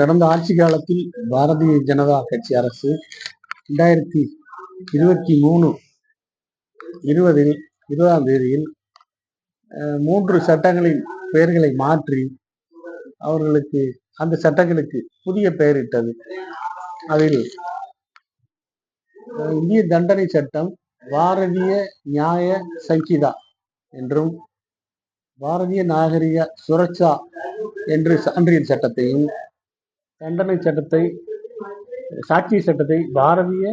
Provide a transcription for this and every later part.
கடந்த ஆட்சி காலத்தில் பாரதிய ஜனதா கட்சி அரசு ரெண்டாயிரத்தி இருபத்தி மூணு இருபதில் இருபதாம் தேதியில் மூன்று சட்டங்களின் பெயர்களை மாற்றி அவர்களுக்கு அந்த சட்டங்களுக்கு புதிய பெயரிட்டது அதில் இந்திய தண்டனை சட்டம் பாரதிய நியாய சங்கிதா என்றும் பாரதிய நாகரிக சுரட்சா என்று சான்றியல் சட்டத்தையும் தண்டனை சட்டத்தை சாட்சி சட்டத்தை பாரதிய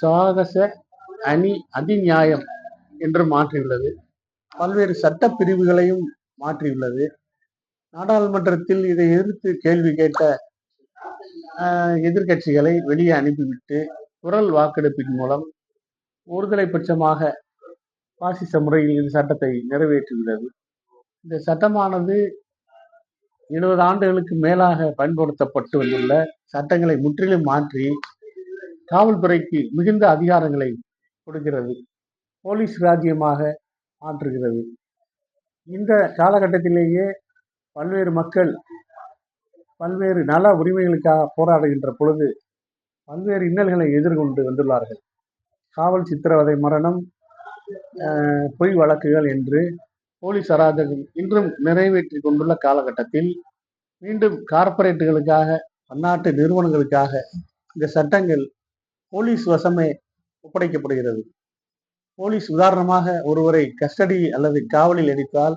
சாகச அணி அதிநியாயம் என்று மாற்றியுள்ளது. பல்வேறு சட்ட பிரிவுகளையும் மாற்றியுள்ளது. நாடாளுமன்றத்தில் இதை எதிர்த்து கேள்வி கேட்ட எதிர்கட்சிகளை எதிர்க்கட்சிகளை வெளியே அனுப்பிவிட்டு குரல் வாக்கெடுப்பின் மூலம் ஒருதலை பட்சமாக பாசிச முறையில் இந்த சட்டத்தை நிறைவேற்றியுள்ளது. இந்த சட்டமானது இருபது ஆண்டுகளுக்கு மேலாக பயன்படுத்தப்பட்டு வந்துள்ள சட்டங்களை முற்றிலும் மாற்றி காவல்துறைக்கு மிகுந்த அதிகாரங்களை கொடுக்கிறது. போலீஸ் ராஜ்யமாக மாற்றுகிறது. இந்த காலகட்டத்திலேயே பல்வேறு மக்கள் பல்வேறு நல உரிமைகளுக்காக போராடுகின்ற பொழுது பல்வேறு இன்னல்களை எதிர்கொண்டு வந்துள்ளார்கள். காவல் சித்திரவதை மரணம் பொய் வழக்குகள் என்று போலீஸ் அராஜகம் இன்றும் நிறைவேற்றி கொண்டுள்ள காலகட்டத்தில் மீண்டும் கார்ப்பரேட்டுகளுக்காக பன்னாட்டு நிறுவனங்களுக்காக இந்த சட்டங்கள் போலீஸ் வசமே ஒப்படைக்கப்படுகிறது. போலீஸ் உதாரணமாக ஒருவரை கஸ்டடி அல்லது காவலில் எடுத்தால்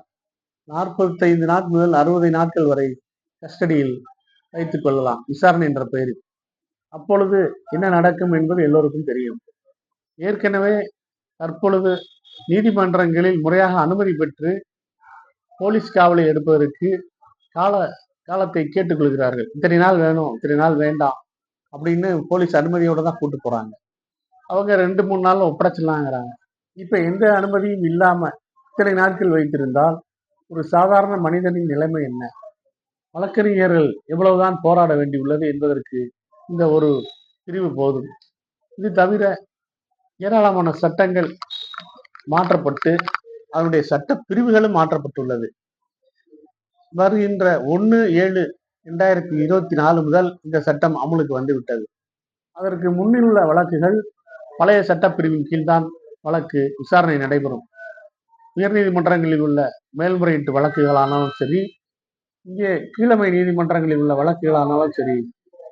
நாற்பத்தைந்து நாட்கள் முதல் அறுபது நாட்கள் வரை கஸ்டடியில் வைத்துக் கொள்ளலாம் விசாரணை என்ற பெயரில். அப்பொழுது என்ன நடக்கும் என்பது எல்லோருக்கும் தெரியும். ஏற்கனவே தற்பொழுது நீதிமன்றங்களில் முறையாக அனுமதி பெற்று போலீஸ் காவலை எடுப்பதற்கு கால காலத்தை கேட்டுக்கொள்கிறார்கள். இத்தனை நாள் வேணும் இத்தனை நாள் வேண்டாம் அப்படின்னு போலீஸ் அனுமதியோடு தான் கூட்டு போறாங்க. அவங்க ரெண்டு மூணு நாளில் ஒப்படைச்சிடலாங்கிறாங்க. இப்ப எந்த அனுமதியும் இல்லாம இத்தனை நாட்கள் வைத்திருந்தால் ஒரு சாதாரண மனிதனின் நிலைமை என்ன? வழக்கறிஞர்கள் எவ்வளவுதான் போராட வேண்டியுள்ளது என்பதற்கு இந்த ஒரு பிரிவு போதும். இது தவிர ஏராளமான சட்டங்கள் மாற்றப்பட்டு அதனுடைய சட்ட பிரிவுகளும் மாற்றப்பட்டுள்ளது. வருகின்ற ஒன்று ஏழு ரெண்டாயிரத்தி இருபத்தி நாலு முதல் இந்த சட்டம் அமலுக்கு வந்துவிட்டது. அதற்கு முன்னில் உள்ள வழக்குகள் பழைய சட்டப்பிரிவின் கீழ்தான் வழக்கு விசாரணை நடைபெறும். உயர்நீதிமன்றங்களில் உள்ள மேல்முறையீட்டு வழக்குகளானாலும் சரி இங்கே கீழமை நீதிமன்றங்களில் உள்ள வழக்குகளானாலும் சரி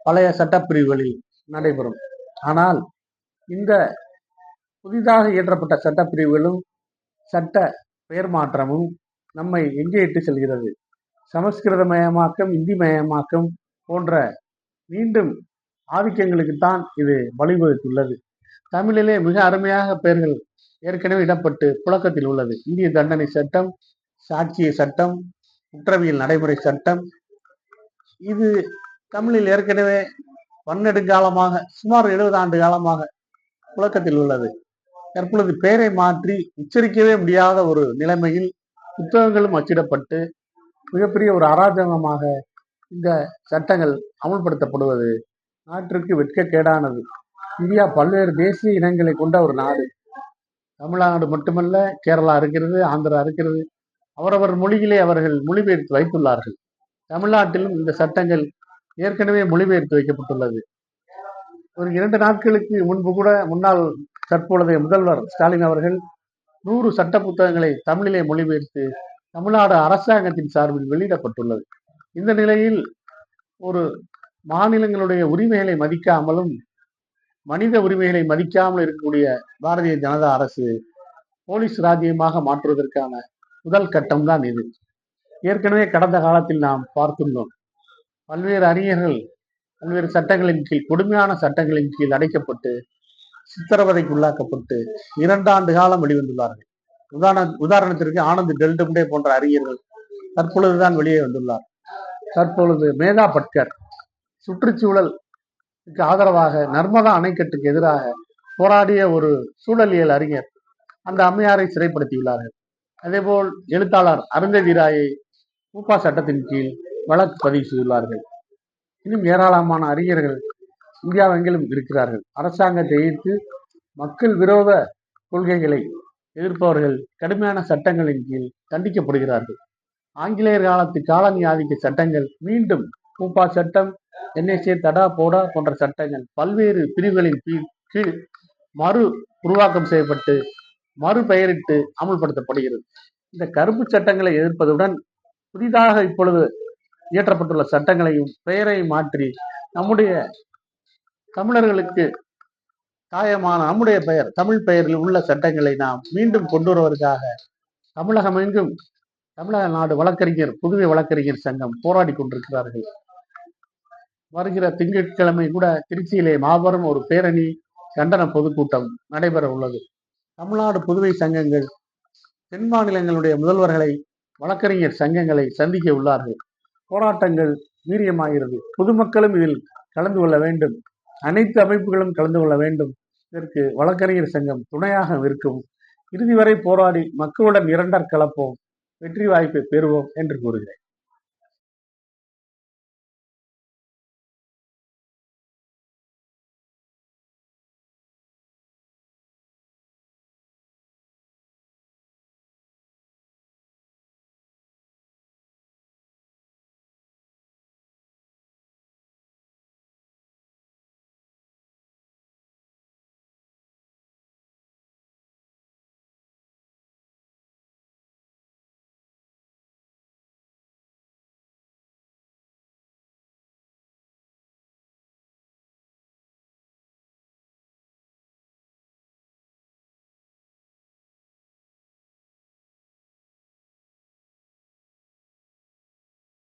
பழைய சட்டப்பிரிவுகளில் நடைபெறும். ஆனால் இந்த புதிதாக இயற்றப்பட்ட சட்டப்பிரிவுகளும் சட்ட பெயர் மாற்றமும் நம்மை எங்கே இட்டு செல்கிறது. சமஸ்கிருத மயமாக்கம் இந்தி மயமாக்கம் போன்ற மீண்டும் ஆதிக்கங்களுக்குத்தான் இது வழிவகுத்துள்ளது. தமிழிலே மிக அருமையாக பெயர்கள் ஏற்கனவே இடப்பட்டு புழக்கத்தில் உள்ளது. இந்திய தண்டனை சட்டம் சாட்சிய சட்டம் குற்றவியல் நடைமுறை சட்டம். இது தமிழில் ஏற்கனவே பன்னெடுங்காலமாக சுமார் எழுபது ஆண்டு காலமாக புழக்கத்தில் உள்ளது. தற்பொழுது பெயரை மாற்றி உச்சரிக்கவே முடியாத ஒரு நிலைமையில் புத்தகங்களும் அச்சிடப்பட்டு மிகப்பெரிய ஒரு அராஜகமாக இந்த சட்டங்கள் அமுல்படுத்தப்படுவது நாட்டிற்கு வெட்கக்கேடானது. இந்தியா பல்வேறு தேசிய இனங்களை கொண்ட ஒரு நாடு. தமிழ்நாடு மட்டுமல்ல கேரளா இருக்கிறது ஆந்திரா இருக்கிறது அவரவர் மொழியிலே அவர்கள் மொழிபெயர்த்து வைத்துள்ளார்கள். தமிழ்நாட்டிலும் இந்த சட்டங்கள் ஏற்கனவே மொழிபெயர்த்து வைக்கப்பட்டுள்ளது. ஒரு இரண்டு நாட்களுக்கு முன்பு கூட முன்னாள் தற்பொழுதைய முதல்வர் ஸ்டாலின் அவர்கள் நூறு சட்ட புத்தகங்களை தமிழிலே மொழிபெயர்த்து தமிழ்நாடு அரசாங்கத்தின் சார்பில் வெளியிடப்பட்டுள்ளது. இந்த நிலையில் ஒரு மாநிலங்களுடைய உரிமைகளை மதிக்காமலும் மனித உரிமைகளை மதிக்காமல் இருக்கக்கூடிய பாரதிய ஜனதா அரசு போலீஸ் ராஜ்யமாக மாற்றுவதற்கான முதல் கட்டம் தான் இது. ஏற்கனவே கடந்த காலத்தில் நாம் பார்த்துள்ளோம். பல்வேறு அறிஞர்கள் பல்வேறு சட்டங்களின் கீழ் கொடுமையான சட்டங்களின் கீழ் அடைக்கப்பட்டு சித்திரவதைக்கு உள்ளாக்கப்பட்டு இரண்டாண்டு காலம் வெளிவந்துள்ளார்கள். உதாரண உதாரணத்திற்கு ஆனந்த் டெல்டும்டே போன்ற அறிஞர்கள் தற்பொழுதுதான் வெளியே வந்துள்ளார். தற்பொழுது மேதா பட்கர் சுற்றுச்சூழலுக்கு ஆதரவாக நர்மதா அணைக்கட்டுக்கு எதிராக போராடிய ஒரு சூழலியல் அறிஞர் அந்த அம்மையாரை சிறைப்படுத்தியுள்ளார்கள். அதேபோல் எழுத்தாளர் அருந்ததி ராயை ஊப்பா சட்டத்தின் கீழ் வழக்கு பதிவு செய்துள்ளார்கள். இன்னும் ஏராளமான அறிஞர்கள் இந்தியாவெங்கிலும் இருக்கிறார்கள். அரசாங்கத்தை எதிர்த்து மக்கள் விரோத கொள்கைகளை எதிர்ப்பவர்கள் கடுமையான சட்டங்களின் கீழ் தண்டிக்கப்படுகிறார்கள். ஆங்கிலேயர் காலத்து காலனி ஆதிக்க சட்டங்கள் மீண்டும் கூப்பா சட்டம் என்எஸ்ஏ தடா போடா போன்ற சட்டங்கள் பல்வேறு பிரிவுகளின் கீழ் கீழ் மறு உருவாக்கம் செய்யப்பட்டு மறுபெயரிட்டு அமல்படுத்தப்படுகிறது. இந்த கருப்பு சட்டங்களை எதிர்ப்பதுடன் புதிதாக இப்பொழுது இயற்றப்பட்டுள்ள சட்டங்களையும் பெயரை மாற்றி நம்முடைய தமிழர்களுக்கு காயமான நம்முடைய பெயர் தமிழ் பெயரில் உள்ள சட்டங்களை நாம் மீண்டும் கொண்டு வருவதற்காக தமிழகம் எங்கும் தமிழக நாடு வழக்கறிஞர் புதுவை வழக்கறிஞர் சங்கம் போராடி கொண்டிருக்கிறார்கள். வருகிற திங்கட்கிழமை கூட திருச்சியிலே மாபெரும் ஒரு பேரணி கண்டன பொதுக்கூட்டம் நடைபெற உள்ளது. தமிழ்நாடு புதுவை சங்கங்கள் தென் மாநிலங்களுடைய முதல்வர்களை வழக்கறிஞர் சங்கங்களை சந்திக்க உள்ளார்கள். போராட்டங்கள் வீரியமாகிறது. பொதுமக்களும் இதில் கலந்து கொள்ள வேண்டும். அனைத்து அமைப்புகளும் கலந்து கொள்ள வேண்டும். இதற்கு வழக்கறிஞர் சங்கம் துணையாக இருக்கும் இறுதி வரை போராடி மக்களுடன் இரண்டர் கலப்போம். வெற்றி வாய்ப்பை பெறுவோம் என்று கூறுகிறேன்.